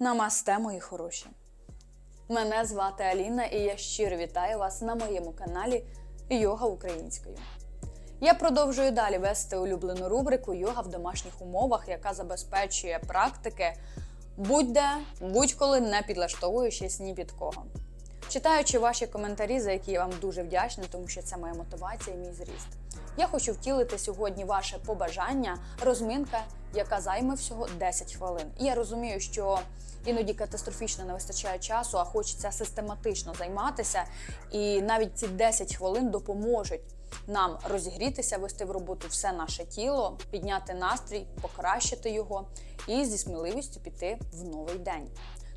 Намасте, мої хороші! Мене звати Аліна і я щиро вітаю вас на моєму каналі Йога українською. Я продовжую далі вести улюблену рубрику Йога в домашніх умовах, яка забезпечує практики будь-де, будь-коли не підлаштовуючись ні під кого. Читаючи ваші коментарі, за які я вам дуже вдячна, тому що це моя мотивація і мій зріст. Я хочу втілити сьогодні ваше побажання, розминка, яка займе всього 10 хвилин. І я розумію, що іноді катастрофічно не вистачає часу, а хочеться систематично займатися. І навіть ці 10 хвилин допоможуть нам розігрітися, вести в роботу все наше тіло, підняти настрій, покращити його і зі сміливістю піти в новий день.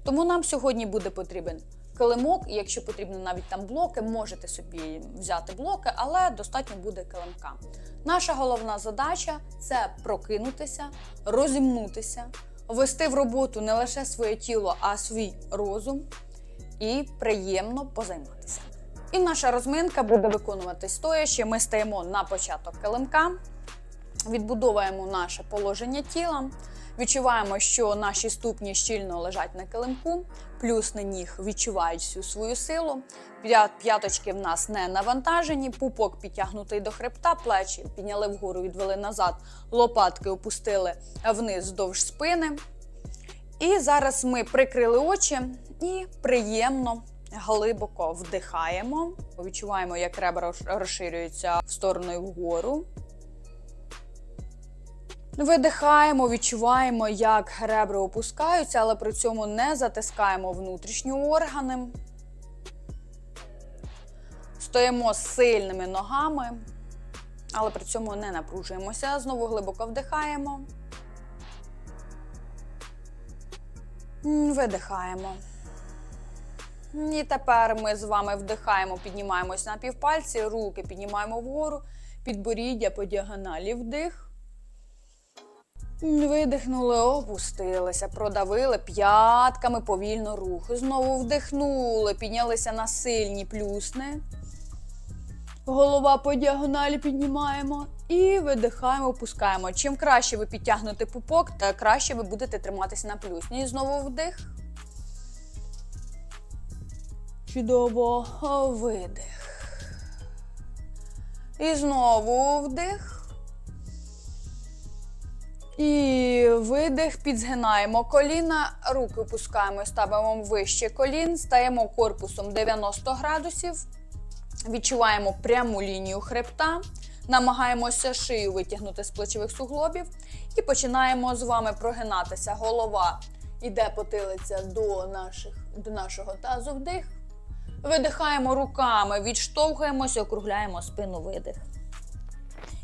Тому нам сьогодні буде потрібен килимок, і якщо потрібно навіть там блоки, можете собі взяти блоки, але достатньо буде килимка. Наша головна задача це прокинутися, розімнутися, ввести в роботу не лише своє тіло, а свій розум і приємно позайматися. І наша розминка буде виконуватись стоячи. Ми стаємо на початок килимка, відбудовуємо наше положення тіла. Відчуваємо, що наші ступні щільно лежать на килимку, плюс на ніг відчувають всю свою силу. П'яточки в нас не навантажені, пупок підтягнутий до хребта, плечі підняли вгору, відвели назад, лопатки опустили вниз вздовж спини. І зараз ми прикрили очі і приємно, глибоко вдихаємо. Відчуваємо, як ребра роз- розширюються в сторону і вгору. Видихаємо, відчуваємо, як ребра опускаються, але при цьому не затискаємо внутрішні органи. Стоїмо сильними ногами, але при цьому не напружуємося. Знову глибоко вдихаємо. Видихаємо. І тепер ми з вами вдихаємо, піднімаємось на півпальці, руки піднімаємо вгору, підборіддя по діагоналі вдих. Видихнули, опустилися, продавили п'ятками повільно рух. Знову вдихнули, піднялися на сильні плюсни. Голова по діагоналі піднімаємо і видихаємо, опускаємо. Чим краще ви підтягнете пупок, та краще ви будете триматися на плюсні. І знову вдих. Чудово, видих. І знову вдих. І видих, підзгинаємо коліна, руки опускаємо, ставимо вище колін, стаємо корпусом 90 градусів, відчуваємо пряму лінію хребта, намагаємося шию витягнути з плечових суглобів і починаємо з вами прогинатися. Голова йде потилиця до, наших, до нашого тазу вдих. Видихаємо руками, відштовхуємося, округляємо спину видих.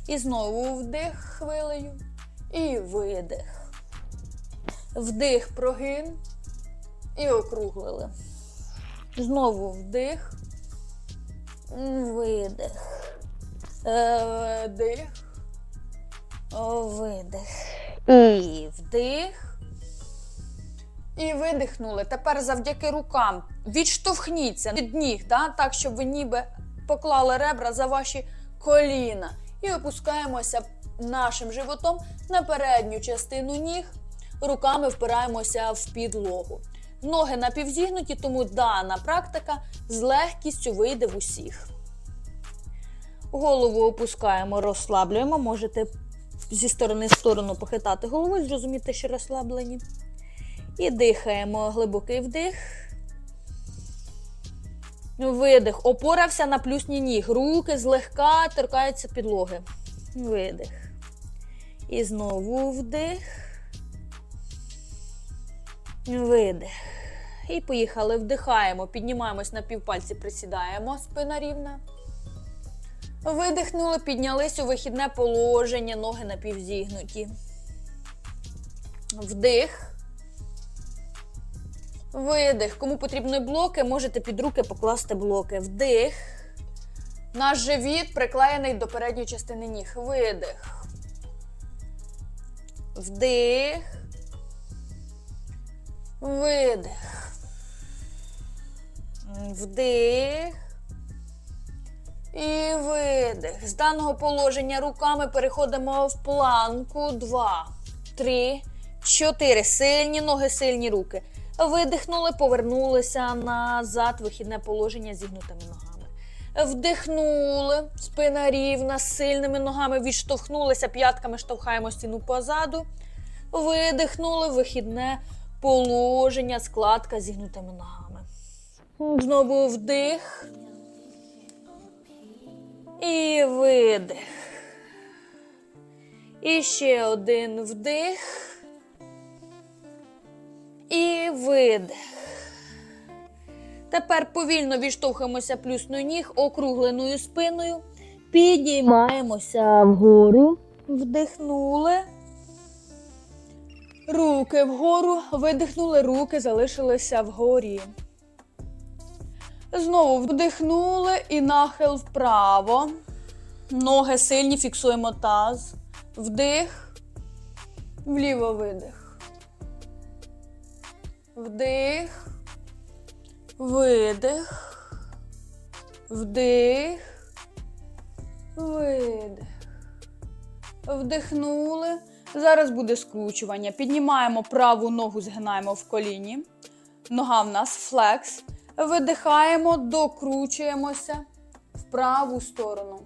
І знову вдих хвилею. І видих. Вдих, прогин. І округлили. Знову вдих. Видих. Е, Вдих. Видих. І вдих. І видихнули. Тепер завдяки рукам відштовхніться від ніг, да? так, щоб ви ніби поклали ребра за ваші коліна. І опускаємося нашим животом на передню частину ніг. Руками впираємося в підлогу. Ноги напівзігнуті, тому дана практика з легкістю вийде в усіх. Голову опускаємо, розслаблюємо. Можете зі сторони в сторону похитати головою, зрозуміти, що розслаблені. І дихаємо глибокий вдих. Видих. Опорався на плюсні ніг. Руки злегка торкаються підлоги. Видих. І знову вдих. Видих. І поїхали. Вдихаємо, піднімаємось на півпальці, присідаємо, спина рівна. Видихнули, піднялись у вихідне положення, ноги напівзігнуті. Вдих. Видих. Кому потрібні блоки, можете під руки покласти блоки. Вдих. Наш живіт приклеєний до передньої частини ніг. Видих. Вдих. Видих. Вдих. І видих. З даного положення руками переходимо в планку. Два, три, чотири. Сильні ноги, сильні руки. Видихнули, повернулися назад, вихідне положення зігнутими ногами. Вдихнули, спина рівна, сильними ногами відштовхнулися, п'ятками штовхаємо стіну позаду. Видихнули, вихідне положення, складка зігнутими ногами. Знову вдих. І видих. І ще один вдих. І видих. Тепер повільно відштовхуємося плюсною ніг, округленою спиною. Підіймаємося вгору. Вдихнули. Руки вгору, видихнули, руки залишилися вгорі. Знову вдихнули і нахил вправо. Ноги сильні, фіксуємо таз. Вдих. Вліво видих. Вдих. Видих. Вдих. Видих. Вдихнули. Зараз буде скручування. Піднімаємо праву ногу, згинаємо в коліні. Нога в нас флекс. Видихаємо, докручуємося в праву сторону.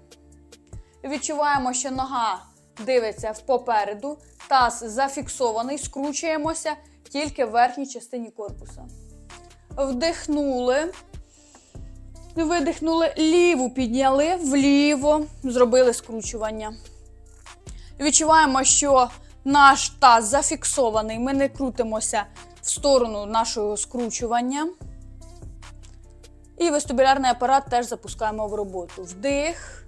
Відчуваємо, що нога дивиться попереду, таз зафіксований, скручуємося тільки в верхній частині корпуса. Вдихнули. Видихнули, ліву підняли, вліво, зробили скручування. Відчуваємо, що наш таз зафіксований. Ми не крутимося в сторону нашого скручування. І вестибулярний апарат теж запускаємо в роботу. Вдих.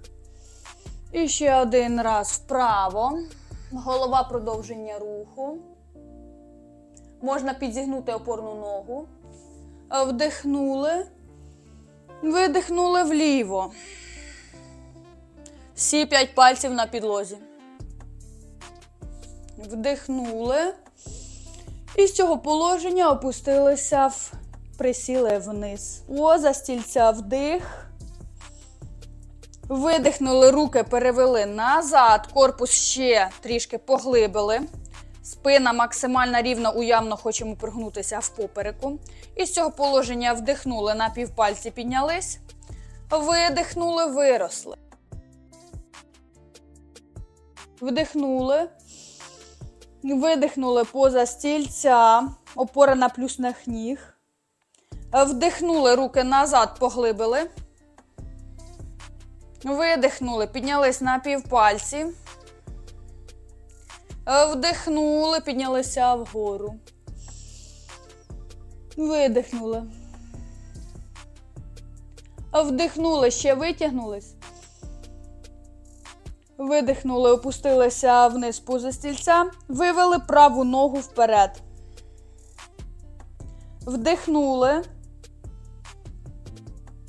І ще один раз вправо. Голова продовження руху. Можна підзігнути опорну ногу. Вдихнули. Видихнули вліво. Всі п'ять пальців на підлозі. Вдихнули. І з цього положення опустилися в присіли вниз. Поза стільця вдих. Видихнули руки, перевели назад. Корпус ще трішки поглибили. Спина максимально рівна, уявно хочемо пригнутися в попереку. І з цього положення вдихнули на півпальці, піднялись. Видихнули, виросли. Вдихнули. Видихнули поза стільця. Опора на плюснах ніг. Вдихнули руки назад, поглибили. Видихнули, піднялись на півпальці. Вдихнули, піднялися вгору. Видихнули. Вдихнули, ще витягнулись. Видихнули, опустилися вниз поза стільця. Вивели праву ногу вперед. Вдихнули.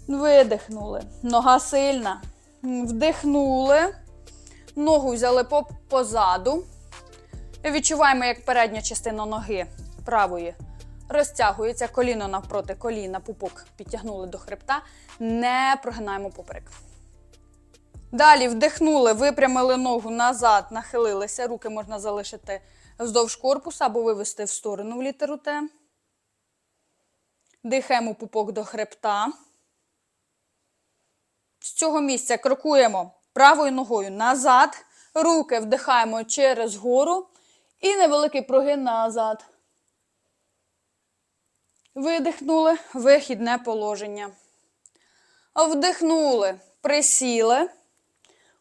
Видихнули. Нога сильна. Вдихнули. Ногу взяли по позаду. Відчуваємо, як передня частина ноги правої розтягується. Коліно навпроти коліна, пупок підтягнули до хребта. Не прогинаємо поперек. Далі вдихнули, випрямили ногу назад, нахилилися. Руки можна залишити вздовж корпуса або вивести в сторону в літеру Т. Дихаємо пупок до хребта. З цього місця крокуємо правою ногою назад. Руки вдихаємо через гору. І невеликий прогин назад. Видихнули вихідне положення. Вдихнули, присіли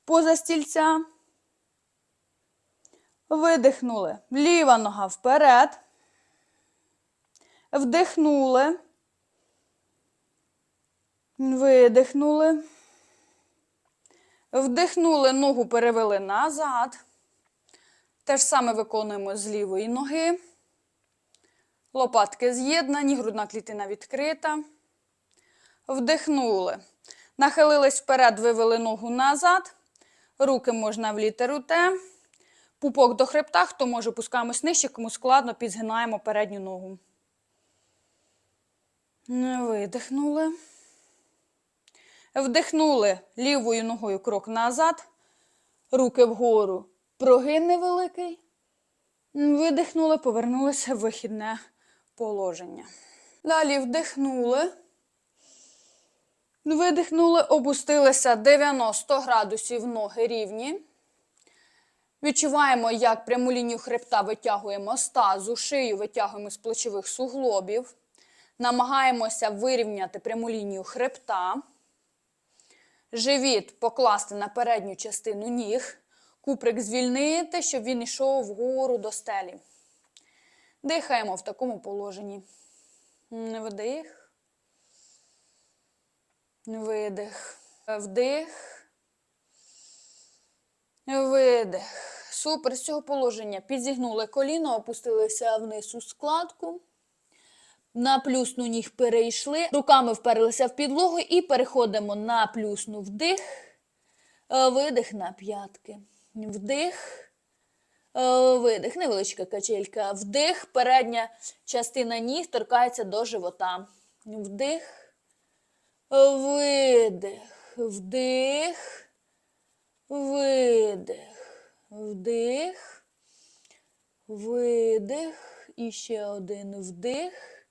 поза стільця. Видихнули. Ліва нога вперед. Вдихнули. Видихнули. Вдихнули, ногу перевели назад. Те ж саме виконуємо з лівої ноги. Лопатки з'єднані, грудна клітина відкрита. Вдихнули. Нахилились вперед, вивели ногу назад. Руки можна в літеру Т. Пупок до хребта. Хто може, пускаємось нижче, кому складно, підзгинаємо передню ногу. Видихнули. Вдихнули лівою ногою крок назад. Руки вгору. Прогин невеликий. Видихнули, повернулися в вихідне положення. Далі вдихнули. Видихнули, опустилися 90 градусів ноги рівні. Відчуваємо, як пряму лінію хребта витягуємо з тазу, шию витягуємо з плечових суглобів. Намагаємося вирівняти пряму лінію хребта. Живіт покласти на передню частину ніг. Куприк звільнити, щоб він йшов вгору до стелі. Дихаємо в такому положенні. Вдих. Видих. Вдих. Видих. Супер. З цього положення підзігнули коліно, опустилися вниз у складку. На плюсну ніг перейшли. Руками вперлися в підлогу і переходимо на плюсну вдих. Видих на п'ятки. Вдих. Е, Видих. Невеличка качелька. Вдих. Передня частина ніг торкається до живота. Вдих. Видих, вдих, видих, вдих, видих. І ще один вдих.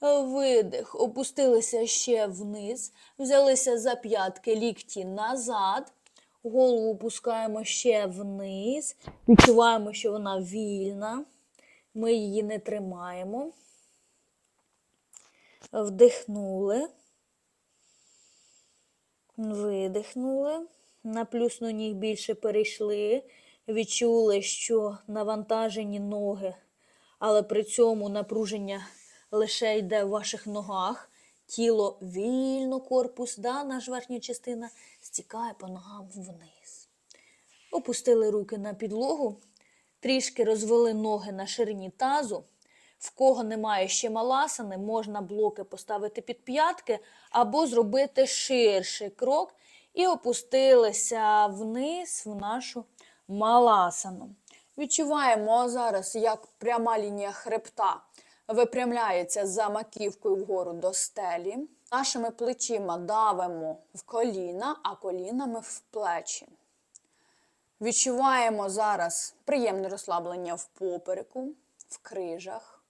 Видих. Опустилися ще вниз. Взялися за п'ятки, лікті назад. Голову опускаємо ще вниз. Відчуваємо, що вона вільна. Ми її не тримаємо. Вдихнули. Видихнули. На плюсну ніг більше перейшли. Відчули, що навантажені ноги, але при цьому напруження лише йде в ваших ногах. Тіло вільно, корпус, да, наша верхня частина стікає по ногам вниз. Опустили руки на підлогу, трішки розвели ноги на ширині тазу. В кого немає ще маласани, можна блоки поставити під п'ятки або зробити ширший крок і опустилися вниз в нашу маласану. Відчуваємо зараз, як пряма лінія хребта випрямляється за маківкою вгору до стелі. Нашими плечима давимо в коліна, а колінами в плечі. Відчуваємо зараз приємне розслаблення в попереку, в крижах.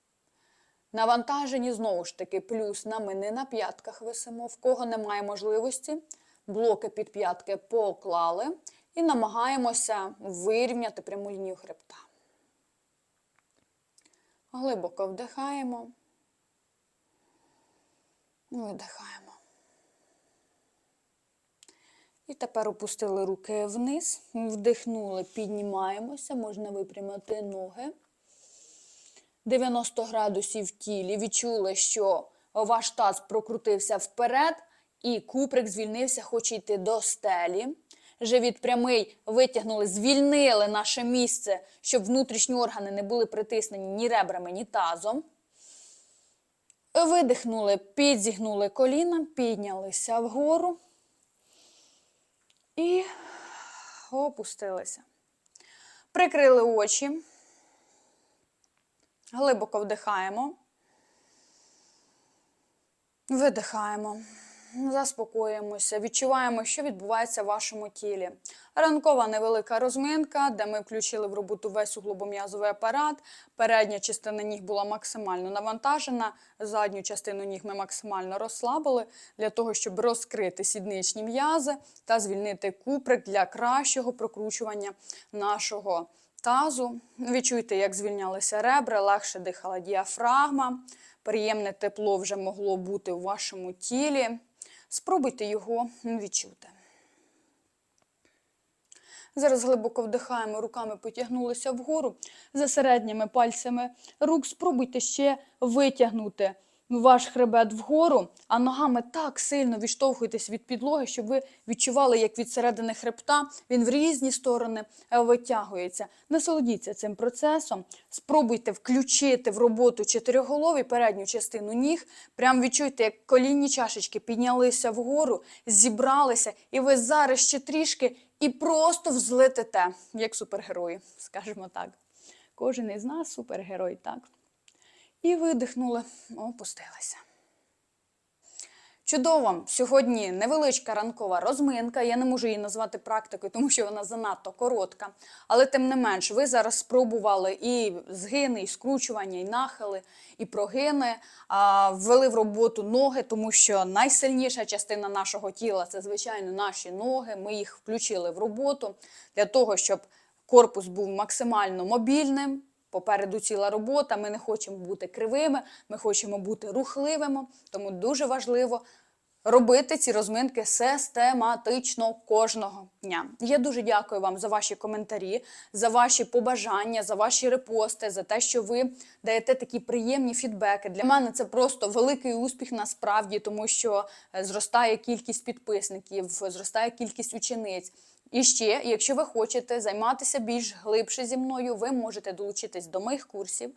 Навантажені знову ж таки плюс на ми не на п'ятках висимо. В кого немає можливості, блоки під п'ятки поклали і намагаємося вирівняти пряму лінію хребта. Глибоко вдихаємо. Видихаємо. І тепер опустили руки вниз, вдихнули, піднімаємося, можна випрямити ноги. 90 градусів в тілі. Відчули, що ваш таз прокрутився вперед, і куприк звільнився, хоче йти до стелі. Живіт прямий витягнули, звільнили наше місце, щоб внутрішні органи не були притиснені ні ребрами, ні тазом. Видихнули, підзігнули коліна, піднялися вгору і опустилися. Прикрили очі. Глибоко вдихаємо. Видихаємо. Заспокоїмося, відчуваємо, що відбувається в вашому тілі. Ранкова невелика розминка, де ми включили в роботу весь суглобом'язовий апарат. Передня частина ніг була максимально навантажена, задню частину ніг ми максимально розслабили для того, щоб розкрити сідничні м'язи та звільнити куприк для кращого прокручування нашого тазу. Відчуйте, як звільнялися ребра, легше дихала діафрагма. Приємне тепло вже могло бути у вашому тілі. Спробуйте його відчути. Зараз глибоко вдихаємо, руками потягнулися вгору. За середніми пальцями рук спробуйте ще витягнути ваш хребет вгору, а ногами так сильно відштовхуйтесь від підлоги, щоб ви відчували, як від середини хребта він в різні сторони е, витягується. Насолодіться цим процесом. Спробуйте включити в роботу чотириголові передню частину ніг. Прям відчуйте, як колінні чашечки піднялися вгору, зібралися, і ви зараз ще трішки і просто взлетите, як супергерої, скажімо так. Кожен із нас супергерой, так? І видихнули, опустилися. Чудово! Сьогодні невеличка ранкова розминка. Я не можу її назвати практикою, тому що вона занадто коротка. Але тим не менш, ви зараз спробували і згини, і скручування, і нахили, і прогини, а, ввели в роботу ноги, тому що найсильніша частина нашого тіла це, звичайно, наші ноги. Ми їх включили в роботу для того, щоб корпус був максимально мобільним. Попереду ціла робота. Ми не хочемо бути кривими, ми хочемо бути рухливими. Тому дуже важливо робити ці розминки систематично кожного дня. Я дуже дякую вам за ваші коментарі, за ваші побажання, за ваші репости, за те, що ви даєте такі приємні фідбеки. Для мене це просто великий успіх насправді, тому що е, зростає кількість підписників, зростає кількість учениць. І ще, якщо ви хочете займатися більш глибше зі мною, ви можете долучитись до моїх курсів,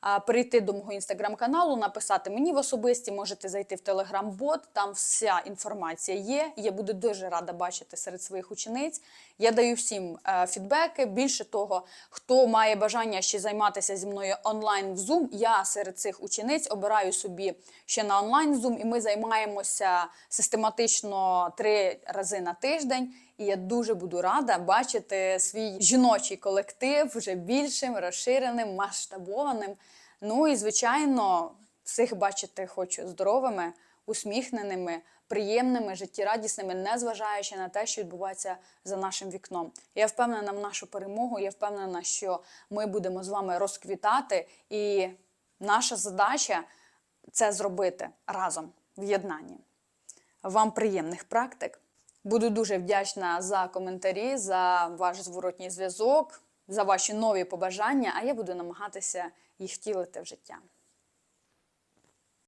а, перейти до мого інстаграм-каналу, написати мені в особисті, можете зайти в телеграм-бот, там вся інформація є. Я буду дуже рада бачити серед своїх учениць. Я даю всім е, фідбеки. Більше того, хто має бажання ще займатися зі мною онлайн в Zoom, я серед цих учениць обираю собі ще на онлайн Zoom, і ми займаємося систематично три рази на тиждень. І я дуже буду рада бачити свій жіночий колектив вже більшим, розширеним, масштабованим. Ну і звичайно, всіх бачити хочу здоровими, усміхненими, приємними, життєрадісними, незважаючи на те, що відбувається за нашим вікном. Я впевнена в нашу перемогу. Я впевнена, що ми будемо з вами розквітати, і наша задача це зробити разом в єднанні. Вам приємних практик. Буду дуже вдячна за коментарі, за ваш зворотній зв'язок, за ваші нові побажання, а я буду намагатися їх втілити в життя.